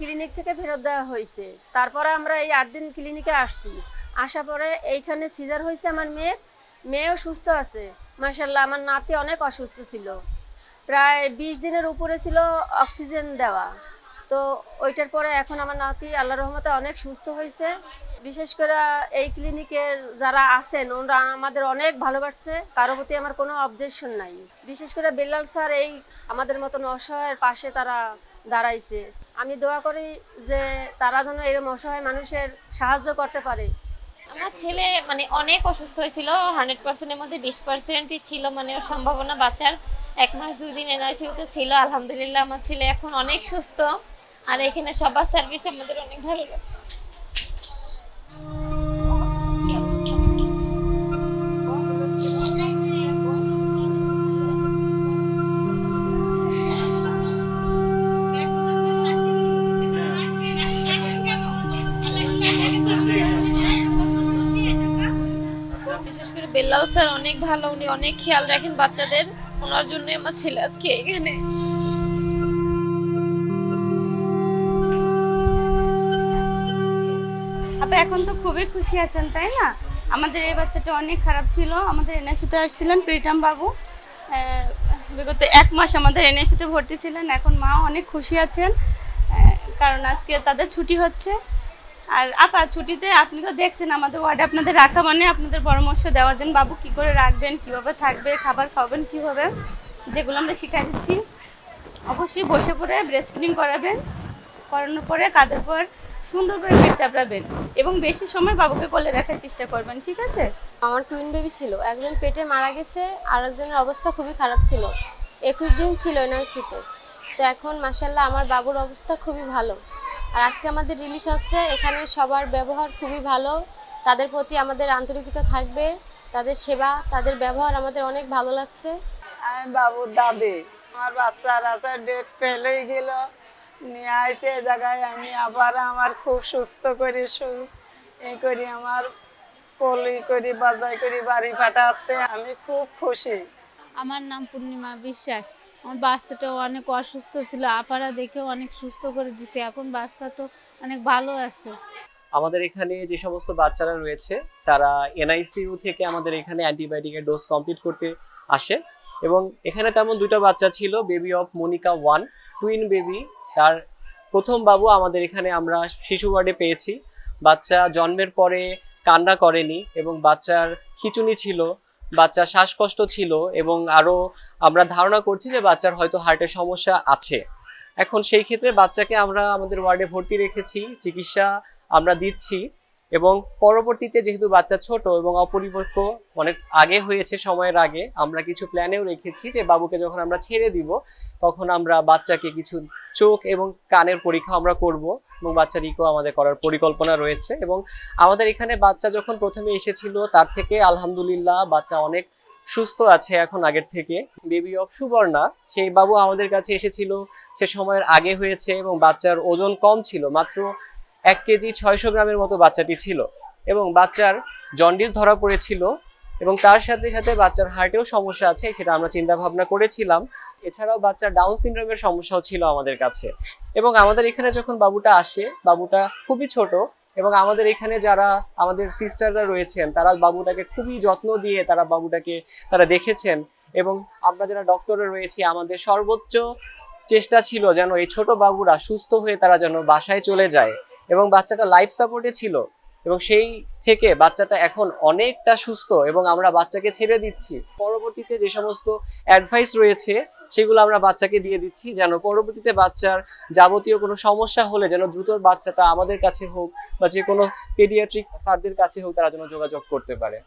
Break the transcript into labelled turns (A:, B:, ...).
A: Clinic থেকে ফেরত দেওয়া হয়েছে। তারপরে আমরা এই আট দিন ক্লিনিকে আসছি। আসা পরে এইখানে সিজার হয়েছে আমার মেয়ের। মেয়েও সুস্থ আছে। মার্শাল্লাহ আমার নাতি অনেক অসুস্থ ছিল। প্রায় বিশ দিনের উপরে ছিল অক্সিজেন দেওয়া। তো ওইটার পরে এখন আমার নাতি আল্লাহ রহমতে অনেক সুস্থ হয়েছে। বিশেষ করে এই ক্লিনিকের যারা আছেন, ওরা আমাদের অনেক ভালোবাসছে। কারও প্রতি আমার কোনো অবজেকশন নাই। বিশেষ করে বেল্লাল স্যার এই আমাদের মতন অসহায়ের পাশে তারা দাঁড়াইছে। আমি দোয়া করি যে তারা যেন এরকম অসহায় মানুষের সাহায্য করতে পারে।
B: আমার ছেলে মানে অনেক অসুস্থ হয়েছিল হান্ড্রেড পার্সেন্টের মধ্যে বিশ পার্সেন্টই ছিল মানে ওর সম্ভাবনা বাঁচার এক মাস, দুই দিন এনআইসিউতে ছিল। আলহামদুলিল্লাহ আমার ছেলে এখন অনেক সুস্থ। আর এখানে সবার সার্ভিস আমাদের অনেক ভালো লাগে। বেল্লাল স্যার অনেক ভালো, উনি অনেক খেয়াল রাখেন বাচ্চাদের। ওনার জন্য আমার ছেলে আজকে এখানে।
C: আপনি এখন তো খুবই খুশি আছেন, তাই না? আমাদের এই বাচ্চাটা অনেক খারাপ ছিল। আমাদের এনএসিতে আসছিলেন প্রীতম বাবু। বিগত এক মাস আমাদের এনএসিতে ভর্তি ছিলেন। এখন মাও অনেক খুশি আছেন কারণ আজকে তাদের ছুটি হচ্ছে। আর আপা, ছুটিতে আপনি তো দেখছেন আমাদের ওয়ার্ডে আপনাদের রাখা মানে আপনাদের পরামর্শ দেওয়ার জন্য বাবু কী করে রাখবেন, কীভাবে থাকবে, খাবার খাওয়াবেন, কীভাবে, যেগুলো আমরা শিখাই দিচ্ছি। অবশ্যই বসে পড়ে ব্রেস্ট ফিডিং করাবেন, করানোর পরে কাঁধের পর সুন্দর করে পেট চাপড়াবেন এবং বেশি সময় বাবুকে কোলে রাখার চেষ্টা করবেন, ঠিক আছে?
D: আমার টুইন বেবি ছিল, একজন পেটে মারা গেছে আর একজনের অবস্থা খুবই খারাপ ছিল। একুশ দিন ছিল এনআরসিতে তো। এখন মাসাল্লাহ আমার বাবুর অবস্থা খুবই ভালো। আর আজকে আমাদের রিলিজ হচ্ছে। এখানে সবার ব্যবহার খুবই ভালো। তাদের প্রতি আমাদের আন্তরিকতা থাকবে। তাদের সেবা তাদের ব্যবহার আমাদের অনেক ভালো লাগছে।
E: আমি বাবুর দাদি। আমার বাচ্চার আছে ডেট পেলেই গেল। নিয়ে আইসে এই জায়গায়। আমি আবার আমার খুব সুস্থ করি এই করি আমার পলি করি বাজাই করি বাড়ি পাঠাচ্ছে আমি খুব খুশি।
F: আমার নাম পূর্ণিমা বিশ্বাস। আমার বাচ্চাটাও অনেক অসুস্থ ছিল, আপারা দেখে অনেক সুস্থ করে দিছে, এখন বাচ্চা তো অনেক ভালো আছে।
G: আমাদের এখানে যে সমস্ত বাচ্চারা রয়েছে, তারা এনআইসিইউ থেকে আমাদের এখানে অ্যান্টিবায়োটিকের ডোজ কমপ্লিট করতে আসে এবং এখানে তেমন দুটো বাচ্চা ছিল baby of Monica one twin baby তার প্রথম বাবু আমাদের এখানে আমরা শিশু ওয়ার্ডে পেয়েছি। বাচ্চা জন্মের পরে কান্না করেনি এবং বাচ্চার খিচুনি ছিল বাচ্চার শ্বাসকষ্ট ছিল এবং আরও আমরা ধারণা করছি যে বাচ্চার হয়তো হার্টের সমস্যা আছে। এখন সেই ক্ষেত্রে বাচ্চাকে আমরা আমাদের ওয়ার্ডে ভর্তি রেখেছি, চিকিৎসা আমরা দিচ্ছি এবং পরবর্তীতে যেহেতু বাচ্চা ছোট এবং অপরিপক্ক, অনেক আগে হয়েছে সময়ের আগে, আমরা কিছু প্ল্যানেও রেখেছি যে বাবুকে যখন আমরা ছেড়ে দিব, তখন আমরা বাচ্চাকে কিছু চোখ এবং কানের পরীক্ষা আমরা করব। এবং বাচ্চার ইকো আমাদের করার পরিকল্পনা রয়েছে এবং আমাদের এখানে বাচ্চা যখন প্রথমে এসেছিল, তার থেকে আলহামদুলিল্লাহ বাচ্চা অনেক সুস্থ আছে এখন আগের থেকে। বেবি অফ সুবর্ণা, সেই বাবু আমাদের কাছে এসেছিল, সে সময়ের আগে হয়েছে এবং বাচ্চার ওজন কম ছিল, মাত্র এক কেজি ছয়শো গ্রামের মতো বাচ্চাটি ছিল। এবং বাচ্চার জন্ডিস ধরা পড়েছিল এবং তার সাথে সাথে বাচ্চার হার্টেও সমস্যা আছে, সেটা আমরা চিন্তা ভাবনা করেছিলাম। এছাড়াও বাচ্চার ডাউন সিনড্রোমের সমস্যাও ছিল আমাদের কাছে। এবং আমাদের এখানে যখন বাবুটা আসে, বাবুটা খুবই ছোট এবং আমাদের এখানে যারা আমাদের সিস্টাররা রয়েছেন, তারা বাবুটাকে খুবই যত্ন দিয়ে তারা বাবুটাকে তারা দেখেছেন। এবং আমরা যারা ডক্টরে রয়েছি, আমাদের সর্বোচ্চ চেষ্টা ছিল যেন এই ছোট বাবুরা সুস্থ হয়ে তারা যেন বাসায় চলে যায়। এবং বাচ্চাটা লাইফ সাপোর্টে ছিল। এবং সেই থেকে বাচ্চাটা এখন অনেকটা সুস্থ এবং আমরা বাচ্চাকে ছেড়ে দিচ্ছি। পরবর্তীতে যে সমস্ত অ্যাডভাইস রয়েছে, সেগুলো আমরা বাচ্চাকে দিয়ে দিচ্ছি যেন পরবর্তীতে বাচ্চার যাবতীয় কোনো সমস্যা হলে যেন দ্রুত বাচ্চাটা আমাদের কাছে হোক বা যে কোনো পেডিয়াট্রিক স্যারদের কাছে হোক তারা যেন যোগাযোগ করতে পারে।